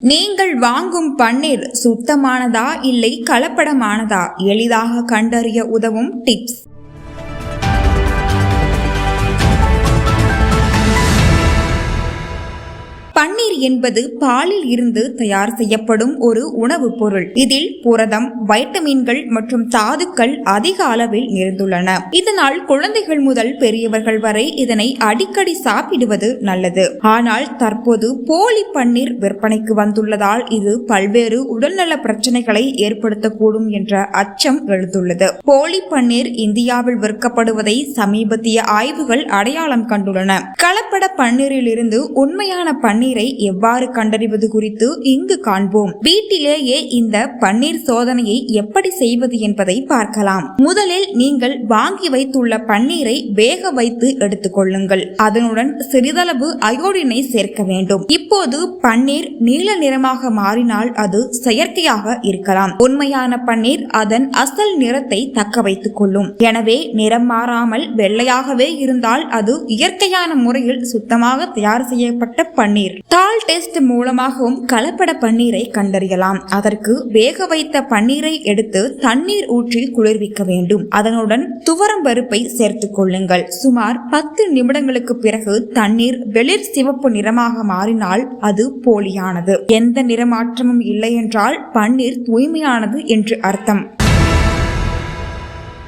நீங்கள் வாங்கும் பன்னீர் சுத்தமானதா இல்லை கலப்படமானதா? எளிதாக கண்டறிய உதவும் டிப்ஸ். பன்னீர் என்பது பாலில் இருந்து தயார் செய்யப்படும் ஒரு உணவுப் பொருள். இதில் புரதம் வைட்டமின்கள் மற்றும் தாதுக்கள் அதிக அளவில் நிறைந்துள்ளன. இதனால் குழந்தைகள் முதல் பெரியவர்கள் வரை இதனை அடிக்கடி சாப்பிடுவது நல்லது. ஆனால் தற்போது போலி பன்னீர் விற்பனைக்கு வந்துள்ளதால் இது பல்வேறு உடல்நல பிரச்சனைகளை ஏற்படுத்தக்கூடும் என்ற அச்சம் எழுந்துள்ளது. போலி பன்னீர் இந்தியாவில் விற்கப்படுவதை சமீபத்திய ஆய்வுகள் அடையாளம் கண்டுள்ளன. கலப்பட பன்னீரிலிருந்து உண்மையான பன்னீரை எவ்வாறு கண்டறிவது குறித்து இங்கு காண்போம். வீட்டிலேயே இந்த பன்னீர் சோதனையை எப்படி செய்வது என்பதை பார்க்கலாம். முதலில் நீங்கள் வாங்கி வைத்துள்ள பன்னீரை வேக வைத்து எடுத்துக்கொள்ளுங்கள் அதனுடன் சிறிதளவு அயோடினை சேர்க்க வேண்டும். இப்போது பன்னீர் நீல நிறமாக மாறினால் அது செயற்கையாக இருக்கலாம். உண்மையான பன்னீர் அதன் அசல் நிறத்தை தக்க வைத்துக் கொள்ளும். எனவே நிறம் மாறாமல் வெள்ளையாகவே இருந்தால் அது இயற்கையான முறையில் சுத்தமாக தயார் செய்யப்பட்ட பன்னீர். தால் டெஸ்ட் மூலமாகவும் கலப்பட பன்னீரை கண்டறியலாம். அதற்கு வேக வைத்த பன்னீரை எடுத்து தண்ணீர் ஊற்றி குளிர்விக்க வேண்டும். அதனுடன் துவரம் பருப்பை சேர்த்துக் கொள்ளுங்கள். சுமார் பத்து நிமிடங்களுக்கு பிறகு தண்ணீர் வெளிர் சிவப்பு நிறமாக மாறினால் அது போலியானது. எந்த நிறமாற்றமும் இல்லை என்றால் பன்னீர் தூய்மையானது என்று அர்த்தம்.